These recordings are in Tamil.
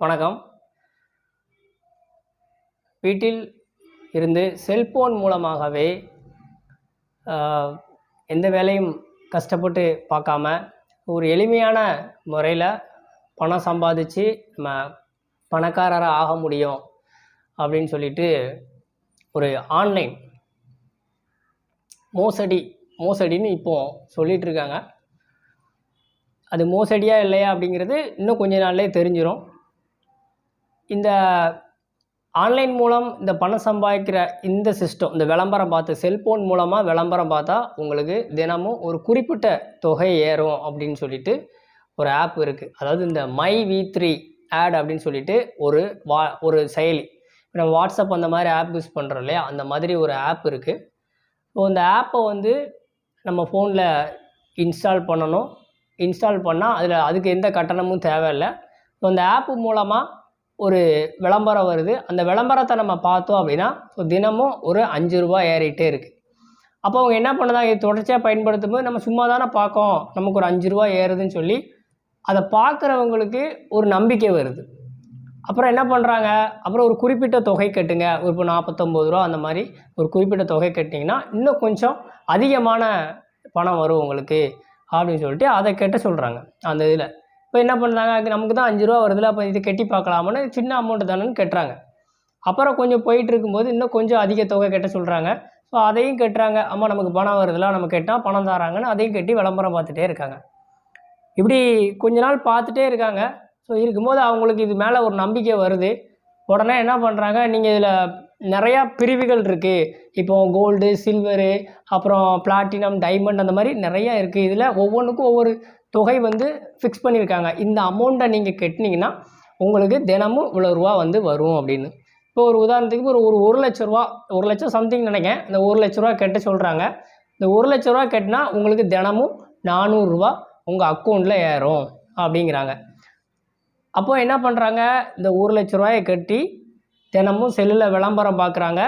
வணக்கம். வீட்டில் இருந்து செல்போன் மூலமாகவே எந்த வேலையும் கஷ்டப்பட்டு பார்க்காம ஒரு எளிமையான முறையில் பணம் சம்பாதிச்சு நம்ம பணக்காரராக ஆக முடியும் அப்படின்னு சொல்லிட்டு ஒரு ஆன்லைன் மோசடி மோசடின்னு இப்போ சொல்லிட்டு இருக்காங்க. அது மோசடியா இல்லையா அப்படிங்கிறது இன்னும் கொஞ்ச நாள்லேயே தெரிஞ்சிடும் இந்த ஆன்லைன் மூலம் இந்த பணம் சம்பாதிக்கிற இந்த சிஸ்டம் இந்த விளம்பரம் பார்த்து செல்ஃபோன் மூலமாக விளம்பரம் பார்த்தா உங்களுக்கு தினமும் ஒரு குறிப்பிட்ட தொகை ஏறும் அப்படின்னு சொல்லிட்டு ஒரு ஆப் இருக்குது அதாவது இந்த மை வி த்ரீ ஆட் அப்படின்னு சொல்லிட்டு ஒரு வா ஒரு செயலி. இப்போ நம்ம வாட்ஸ்அப் அந்த மாதிரி ஆப் யூஸ் பண்ணுறோம் இல்லையா? அந்த மாதிரி ஒரு ஆப் இருக்குது ஸோ இந்த ஆப்பை வந்து நம்ம ஃபோனில் இன்ஸ்டால் பண்ணணும். இன்ஸ்டால் பண்ணால் அதில் அதுக்கு எந்த கட்டணமும் தேவையில்லை. ஸோ அந்த ஆப்பு மூலமாக ஒரு விளம்பரம் வருது. அந்த விளம்பரத்தை நம்ம பார்த்தோம் அப்படின்னா ஸோ தினமும் ஒரு அஞ்சு ரூபா ஏறிட்டே இருக்குது அப்போ அவங்க என்ன பண்ணுதாங்க இது தொடர்ச்சியாக பயன்படுத்தும் போது நம்ம சும்மா தானே பார்க்கோம் நமக்கு ஒரு அஞ்சு ரூபா ஏறுதுன்னு சொல்லி அதை பார்க்குறவங்களுக்கு ஒரு நம்பிக்கை வருது. அப்புறம் என்ன பண்ணுறாங்க? அப்புறம் ஒரு குறிப்பிட்ட தொகை கட்டுங்க. ஒரு இப்போ நாற்பத்தொம்பது ரூபா அந்த மாதிரி ஒரு குறிப்பிட்ட தொகை கட்டிங்கன்னா இன்னும் கொஞ்சம் அதிகமான பணம் வரும் உங்களுக்கு அப்படின்னு சொல்லிட்டு அதை கட்ட சொல்கிறாங்க அந்த இதில். இப்போ என்ன பண்ணுறாங்க நமக்கு தான் அஞ்சு ரூபா வருதுல அப்போ இது கட்டி பார்க்கலாமான்னு சின்ன அமௌண்ட்டு தானேன்னு கட்டுறாங்க அப்புறம் கொஞ்சம் போயிட்டு இருக்கும்போது இன்னும் கொஞ்சம் அதிக தொகை கெட்ட சொல்கிறாங்க ஸோ அதையும் கட்டுறாங்க. அம்மா நமக்கு பணம் வருதுல நம்ம கெட்டால் பணம் தராங்கன்னு அதையும் கட்டி விளம்பரம் பார்த்துட்டே இருக்காங்க. இப்படி கொஞ்ச நாள் பார்த்துட்டே இருக்காங்க. ஸோ இருக்கும்போது அவங்களுக்கு இது மேலே ஒரு நம்பிக்கை வருது. உடனே என்ன பண்ணுறாங்க நீங்கள் இதில் நிறையா பிரிவுகள் இருக்குது இப்போ கோல்டு சில்வரு அப்புறம் பிளாட்டினம் டைமண்ட் அந்த மாதிரி நிறையா இருக்குது இதில் ஒவ்வொன்றுக்கும் ஒவ்வொரு தொகை வந்து ஃபிக்ஸ் பண்ணியிருக்காங்க. இந்த அமௌண்ட்டை நீங்கள் கட்டினீங்கன்னா உங்களுக்கு தினமும் இவ்வளோ ரூபா வந்து வரும் அப்படின்னு. இப்போ ஒரு உதாரணத்துக்கு ஒரு ஒரு ஒரு லட்ச ரூபா ஒரு லட்சம் சம்திங் நினைக்கிறேன். இந்த ஒரு லட்ச ரூபா கட்ட சொல்கிறாங்க இந்த ஒரு லட்ச ரூபா கட்டினா உங்களுக்கு தினமும் நானூறுரூவா உங்கள் அக்கௌண்ட்டில் ஏறும் அப்படிங்கிறாங்க. அப்போ என்ன பண்ணுறாங்க இந்த ஒரு லட்ச ரூபாயை கட்டி தினமும் செல்லில் விளம்பரம் பார்க்குறாங்க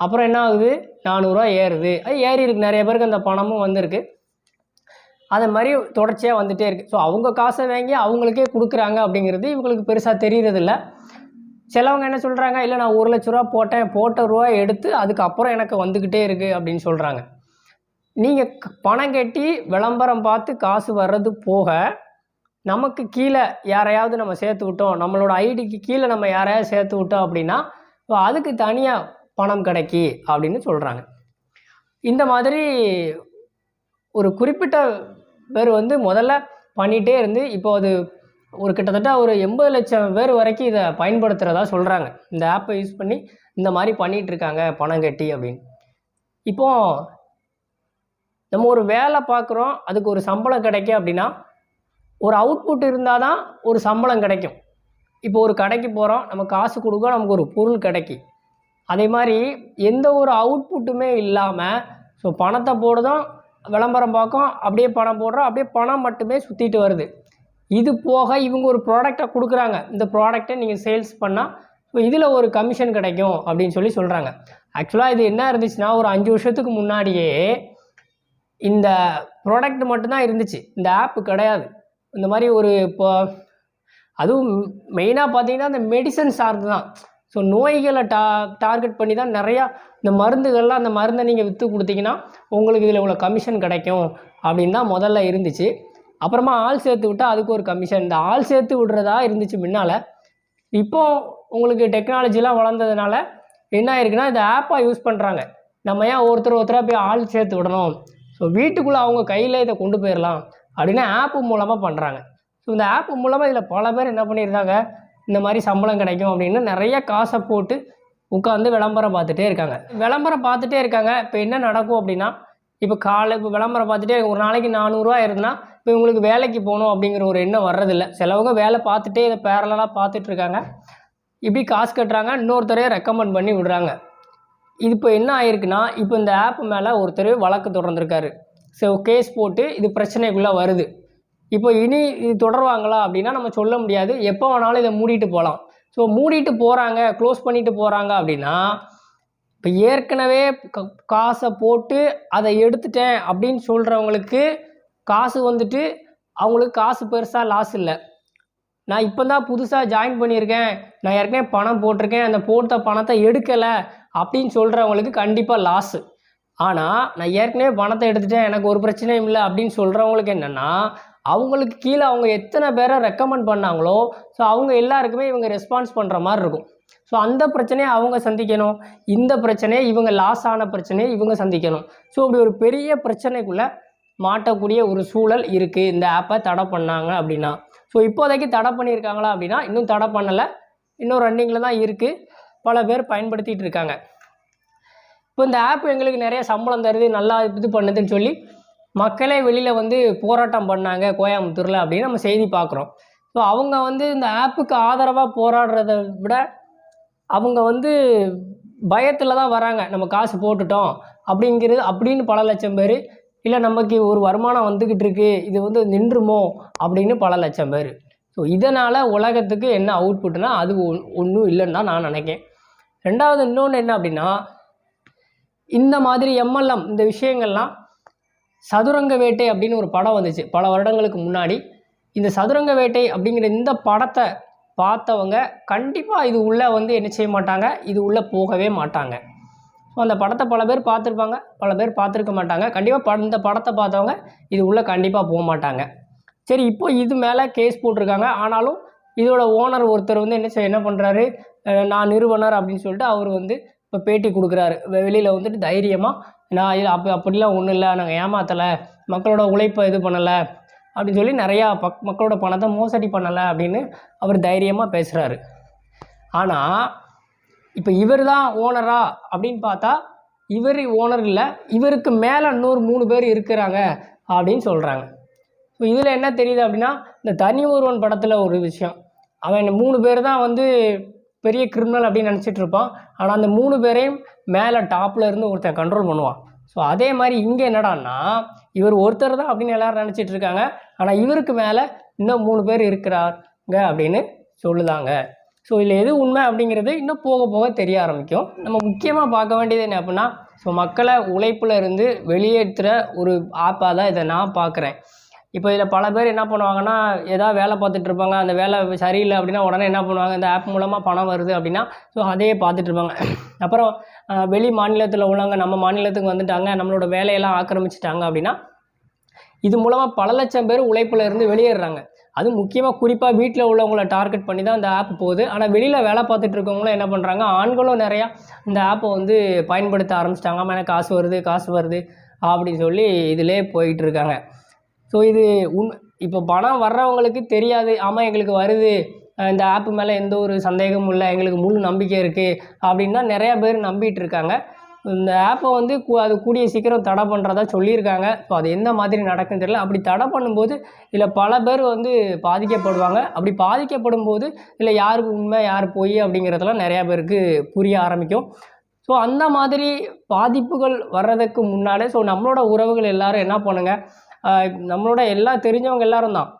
அப்புறம் என்ன ஆகுது? நானூறுரூவா ஏறுது. அது ஏறி இருக்கு. நிறைய பேருக்கு அந்த பணமும் வந்திருக்கு. அது மாதிரி தொடர்ச்சியாக வந்துகிட்டே இருக்குது ஸோ அவங்க காசை வாங்கி அவங்களுக்கே கொடுக்குறாங்க அப்படிங்கிறது இவங்களுக்கு பெருசாக தெரியறதில்ல. சிலவங்க என்ன சொல்கிறாங்க இல்லை நான் ஒரு லட்ச ரூபா போட்டேன் போட்ட ரூபா எடுத்து அதுக்கப்புறம் எனக்கு வந்துக்கிட்டே இருக்குது அப்படின்னு சொல்கிறாங்க நீங்கள் பணம் கட்டி விளம்பரம் பார்த்து காசு வர்றது போக நமக்கு கீழே யாரையாவது நம்ம சேர்த்து விட்டோம் நம்மளோட ஐடிக்கு கீழே நம்ம யாரையாவது சேர்த்து விட்டோம் அப்படின்னா இப்போ அதுக்கு தனியாக பணம் கிடைக்கி அப்படின்னு சொல்கிறாங்க இந்த மாதிரி ஒரு குறிப்பிட்ட பேர் வந்து முதல்ல பண்ணிகிட்டே இருந்து இப்போ அது ஒரு கிட்டத்தட்ட ஒரு எண்பது லட்சம் பேர் வரைக்கும் இதை பயன்படுத்துகிறதா சொல்கிறாங்க இந்த ஆப்பை யூஸ் பண்ணி இந்த மாதிரி பண்ணிகிட்ருக்காங்க பணம் கட்டி அப்படின்னு. இப்போ நம்ம ஒரு வேலை பார்க்குறோம் அதுக்கு ஒரு சம்பளம் கிடைக்கும் அப்படின்னா ஒரு அவுட்புட் இருந்தால் தான் ஒரு சம்பளம் கிடைக்கும். இப்போ ஒரு கடைக்கு போகிறோம் நம்ம காசு கொடுக்க நமக்கு ஒரு பொருள் கிடைக்கும். அதே மாதிரி எந்த ஒரு அவுட்புட்டுமே இல்லாமல் ஸோ பணத்தை போடுதோம் விளம்பரம் பார்க்கும் அப்படியே பணம் போடுறோம் அப்படியே பணம் மட்டுமே சுற்றிட்டு வருது. இது போக இவங்க ஒரு ப்ராடக்டை கொடுக்குறாங்க. இந்த ப்ராடக்டை நீங்கள் சேல்ஸ் பண்ணால் ஸோ இதில் ஒரு கமிஷன் கிடைக்கும் அப்படின்னு சொல்லி சொல்கிறாங்க ஆக்சுவலாக இது என்ன இருந்துச்சுன்னா ஒரு அஞ்சு வருஷத்துக்கு முன்னாடியே இந்த ப்ராடக்ட் மட்டும்தான் இருந்துச்சு. இந்த ஆப்பு கிடையாது. இந்த மாதிரி ஒரு இப்போ அதுவும் மெயினாக பார்த்தீங்கன்னா இந்த மெடிசன் சார்ந்து தான் ஸோ நோய்களை டா டார்கெட் பண்ணி தான் நிறையா இந்த மருந்துகள்லாம் அந்த மருந்தை நீங்கள் விற்று கொடுத்தீங்கன்னா உங்களுக்கு இதில் இவ்வளோ கமிஷன் கிடைக்கும் அப்படின்னு தான் முதல்ல இருந்துச்சு. அப்புறமா ஆள் சேர்த்து விட்டால் அதுக்கு ஒரு கமிஷன் இந்த ஆள் சேர்த்து விடுறதா இருந்துச்சு முன்னால். இப்போ உங்களுக்கு டெக்னாலஜிலாம் வளர்ந்ததுனால என்ன ஆயிருக்குன்னா இந்த ஆப்பாக யூஸ் பண்ணுறாங்க நம்ம ஏன் ஒருத்தர் ஒருத்தராக போய் ஆள் சேர்த்து விடணும்? ஸோ வீட்டுக்குள்ளே அவங்க கையில் இதை கொண்டு போயிடலாம் அப்படின்னு ஆப்பு மூலமாக பண்ணுறாங்க ஸோ இந்த ஆப் மூலமாக இதில் பல பேர் என்ன பண்ணியிருந்தாங்க? இந்த மாதிரி சம்பளம் கிடைக்கும் அப்படின்னு நிறைய காசை போட்டு உட்காந்து விளம்பரம் பார்த்துட்டே இருக்காங்க. விளம்பரம் பார்த்துட்டே இருக்காங்க. இப்போ என்ன நடக்கும் அப்படின்னா இப்போ காலை இப்போ விளம்பரம் பார்த்துட்டே ஒரு நாளைக்கு நானூறுரூவா இருந்தால் இப்போ இவங்களுக்கு வேலைக்கு போகணும் அப்படிங்கிற ஒரு எண்ணம் வர்றதில்ல. சிலவங்க வேலை பார்த்துட்டே இதை பேரலாக பார்த்துட்ருக்காங்க இப்படி காசு கட்டுறாங்க. இன்னொருத்தரையே ரெக்கமெண்ட் பண்ணி விடுறாங்க. இது இப்போ என்ன ஆயிருக்குன்னா இப்போ இந்த ஆப் மேலே ஒருத்தர் வழக்கு தொடர்ந்துருக்காரு. ஸோ கேஸ் போட்டு இது பிரச்சனைக்குள்ளே வருது. இப்போ இனி இது தொடருவாங்களா அப்படின்னா நம்ம சொல்ல முடியாது. எப்போ வேணாலும் இதை மூடிட்டு போகலாம் ஸோ மூடிட்டு போகிறாங்க க்ளோஸ் பண்ணிட்டு போகிறாங்க அப்படின்னா இப்போ ஏற்கனவே க- காசை போட்டு அதை எடுத்துட்டேன் அப்படின்னு சொல்கிறவங்களுக்கு காசு வந்துட்டு அவங்களுக்கு காசு பெருசாக லாஸ் இல்லை. நான் இப்போ தான் புதுசாக ஜாயின் பண்ணியிருக்கேன். நான் ஏற்கனவே பணம் போட்டிருக்கேன். அந்த போட்ட பணத்தை எடுக்கலை அப்படின்னு சொல்கிறவங்களுக்கு கண்டிப்பாக லாஸு ஆனால் நான் ஏற்கனவே பணத்தை எடுத்துட்டேன். எனக்கு ஒரு பிரச்சனையும் இல்லை அப்படின்னு சொல்கிறவங்களுக்கு என்னென்னா அவங்களுக்கு கீழே அவங்க எத்தனை பேரை ரெக்கமெண்ட் பண்ணாங்களோ ஸோ அவங்க எல்லாருக்குமே இவங்க ரெஸ்பான்ஸ் பண்ணுற மாதிரி இருக்கும். ஸோ அந்த பிரச்சனையை அவங்க சந்திக்கணும். இந்த பிரச்சனையை இவங்க லாஸ் ஆன பிரச்சனையை இவங்க சந்திக்கணும். ஸோ இப்படி ஒரு பெரிய பிரச்சனைக்குள்ளே மாட்டக்கூடிய ஒரு சூழல் இருக்குது இந்த ஆப்பை தடை பண்ணாங்க அப்படின்னா. ஸோ இப்போதைக்கு தடை பண்ணியிருக்காங்களா அப்படின்னா இன்னும் தடை பண்ணலை. இன்னும் ரன்னிங்கில் தான் இருக்குது பல பேர் பயன்படுத்திகிட்டு இருக்காங்க. இப்போ இந்த ஆப் எங்களுக்கு நிறைய சம்பளம் தருது நல்லா இது பண்ணுதுன்னு சொல்லி மக்களே வெளியில் வந்து போராட்டம் பண்ணாங்க கோயம்புத்தூரில் அப்படின்னு நம்ம செய்தி பார்க்குறோம். ஸோ அவங்க வந்து இந்த ஆப்புக்கு ஆதரவாக போராடுறத விட அவங்க வந்து பயத்தில் தான் வராங்க. நம்ம காசு போட்டுட்டோம் அப்படிங்கிறது அப்படின்னு பல லட்சம் பேர் இல்லை நமக்கு ஒரு வருமானம் வந்துக்கிட்டு இருக்கு இது வந்து நின்றுமோ அப்படின்னு பல லட்சம் பேர். ஸோ இதனால் உலகத்துக்கு என்ன அவுட்புட்னா அது ஒன்றும் இல்லைன்னு தான் நான் நினைக்கேன் ரெண்டாவது இன்னொன்று என்ன அப்படின்னா இந்த மாதிரி எம்எல்எம் இந்த விஷயங்கள்லாம் சதுரங்க வேட்டை அப்படின்னு ஒரு படம் வந்துச்சு. பல வருடங்களுக்கு முன்னாடி. இந்த சதுரங்க வேட்டை அப்படிங்கிற இந்த படத்தை பார்த்தவங்க கண்டிப்பாக இது உள்ளே வந்து என்ன செய்ய மாட்டாங்க? இது உள்ளே போகவே மாட்டாங்க. ஸோ அந்த படத்தை பல பேர் பார்த்துருப்பாங்க. பல பேர் பார்த்துருக்க மாட்டாங்க. கண்டிப்பாக ப இந்த படத்தை பார்த்தவங்க இது உள்ளே கண்டிப்பாக போக மாட்டாங்க. சரி இப்போ இது மேலே கேஸ் போட்டிருக்காங்க. ஆனாலும் இதோட ஓனர் ஒருத்தர் வந்து என்ன செய்ய என்ன பண்ணுறாரு நான் நிறுவனர் அப்படின்னு சொல்லிட்டு அவர் வந்து இப்போ பேட்டி கொடுக்குறாரு. வெளியில் வந்துட்டு தைரியமாக நான் இல்லை அப்போ அப்படிலாம் ஒன்றும் இல்லை. நாங்கள் ஏமாற்றலை மக்களோட உழைப்பை இது பண்ணலை. அப்படின்னு சொல்லி நிறையா பக் மக்களோட பணத்தை மோசடி பண்ணலை அப்படின்னு அவர் தைரியமாக பேசுகிறாரு ஆனால் இப்போ இவர் தான் ஓனரா அப்படின்னு பார்த்தா இவர் ஓனர் இல்லை. இவருக்கு மேலே இன்னொரு மூணு பேர் இருக்கிறாங்க அப்படின்னு சொல்கிறாங்க இப்போ இதில் என்ன தெரியுது அப்படின்னா இந்த தனி ஒருவன் படத்தில் ஒரு விஷயம். அவன் மூணு பேர் தான் வந்து பெரிய கிரிமினல் அப்படின்னு நினச்சிட்டு இருப்பான் ஆனால் அந்த மூணு பேரையும் மேலே டாப்பில் இருந்து ஒருத்தன் கண்ட்ரோல் பண்ணுவான். ஸோ அதே மாதிரி இங்கே என்னடான்னா இவர் ஒருத்தர் தான் அப்படின்னு எல்லோரும் நினச்சிட்டு இருக்காங்க ஆனால் இவருக்கு மேலே இன்னும் மூணு பேர் இருக்கிறாங்க அப்படின்னு சொல்லுதாங்க. ஸோ இதில் எது உண்மை அப்படிங்கிறது இன்னும் போக போக தெரிய ஆரம்பிக்கும். நம்ம முக்கியமாக பார்க்க வேண்டியது என்ன அப்படின்னா ஸோ மக்களை உழைப்பில் இருந்து வெளியேற்றுற ஒரு ஆப்பாக தான் இதை நான் பார்க்குறேன். இப்போ இதில் பல பேர் என்ன பண்ணுவாங்கன்னா ஏதாவது வேலை பார்த்துட்டு இருப்பாங்க. அந்த வேலை சரியில்லை அப்படின்னா உடனே என்ன பண்ணுவாங்க? இந்த ஆப் மூலமாக பணம் வருது அப்படின்னா ஸோ அதையே பார்த்துட்டு இருப்பாங்க. அப்புறம் வெளி மாநிலத்தில் உள்ளவங்க நம்ம மாநிலத்துக்கு வந்துட்டாங்க நம்மளோட வேலையெல்லாம் ஆக்கிரமிச்சிட்டாங்க அப்படின்னா இது மூலமாக பல லட்சம் பேர் உழைப்பில் இருந்து வெளியேறாங்க அது முக்கியமாக குறிப்பாக வீட்டில் உள்ளவங்கள டார்கெட் பண்ணி தான் இந்த ஆப் போகுது. ஆனால் வெளியில் வேலை பார்த்துட்டு இருக்கவங்களும் என்ன பண்ணுறாங்க ஆண்களும் நிறையா இந்த ஆப்பை வந்து பயன்படுத்த ஆரம்பிச்சிட்டாங்க. ஆமாம் எனக்கு காசு வருது காசு வருது அப்படின்னு சொல்லி இதிலே போயிட்டு இருக்காங்க. ஸோ இது உண் இப்போ பணம் வர்றவங்களுக்கு தெரியாது. ஆமாம் எங்களுக்கு வருது. இந்த ஆப்பு மேலே எந்த ஒரு சந்தேகமும் இல்லை. எங்களுக்கு முழு நம்பிக்கை இருக்குது அப்படின்னு தான் நிறையா பேர் நம்பிட்டு இருக்காங்க. இந்த ஆப்பை வந்து அது கூடிய சீக்கிரம் தடை பண்ணுறதா சொல்லியிருக்காங்க. ஸோ அது எந்த மாதிரி நடக்குன்னு தெரியல. அப்படி தடை பண்ணும்போது இதில் பல பேர் வந்து பாதிக்கப்படுவாங்க. அப்படி பாதிக்கப்படும் போது இதில் யாருக்கு உண்மை யார் பொய் அப்படிங்கிறதெல்லாம் நிறையா பேருக்கு புரிய ஆரம்பிக்கும். ஸோ அந்த மாதிரி பாதிப்புகள் வர்றதுக்கு முன்னாலே ஸோ நம்மளோட உறவுகள் எல்லோரும் என்ன பண்ணுங்கள் நம்மளோட எல்லாம் தெரிஞ்சவங்க எல்லாரும் தான்.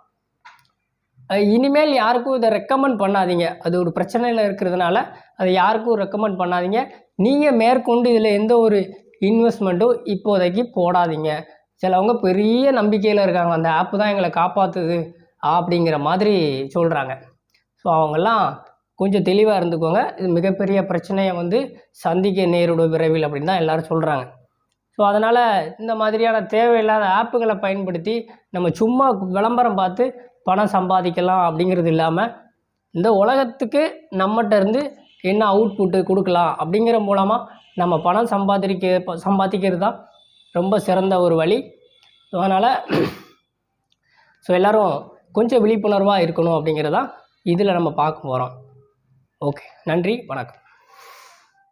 இனிமேல் யாருக்கும் இதை ரெக்கமெண்ட் பண்ணாதீங்க. அது ஒரு பிரச்சனையில் இருக்கிறதுனால அதை யாருக்கும் ரெக்கமெண்ட் பண்ணாதீங்க. நீங்கள் மேற்கொண்டு இதில் எந்த ஒரு இன்வெஸ்ட்மெண்ட்டும் இப்போதைக்கு போடாதீங்க. சிலவங்க பெரிய நம்பிக்கையில் இருக்காங்க. அந்த ஆப்பு தான் எங்களை காப்பாற்றுது அப்படிங்கிற மாதிரி சொல்கிறாங்க ஸோ அவங்கெல்லாம் கொஞ்சம் தெளிவாக இருந்துக்கோங்க. இது மிகப்பெரிய பிரச்சனையை வந்து சந்திக்க நேரிடும் விரைவில் அப்படின்னு தான் எல்லோரும் சொல்கிறாங்க ஸோ அதனால் இந்த மாதிரியான தேவையில்லாத ஆப்புகளை பயன்படுத்தி நம்ம சும்மா விளம்பரம் பார்த்து பணம் சம்பாதிக்கலாம் அப்படிங்கிறது இல்லாமல் இந்த உலகத்துக்கு நம்மகிட்ட இருந்து என்ன அவுட்புட்டு கொடுக்கலாம் அப்படிங்கிற மூலமாக நம்ம பணம் சம்பாதிக்க சம்பாதிக்கிறது தான் ரொம்ப சிறந்த ஒரு வழி. ஸோ அதனால் ஸோ எல்லோரும் கொஞ்சம் விழிப்புணர்வாக இருக்கணும் அப்படிங்கிறதான் இதில் நம்ம பார்க்க போகிறோம் ஓகே நன்றி வணக்கம்.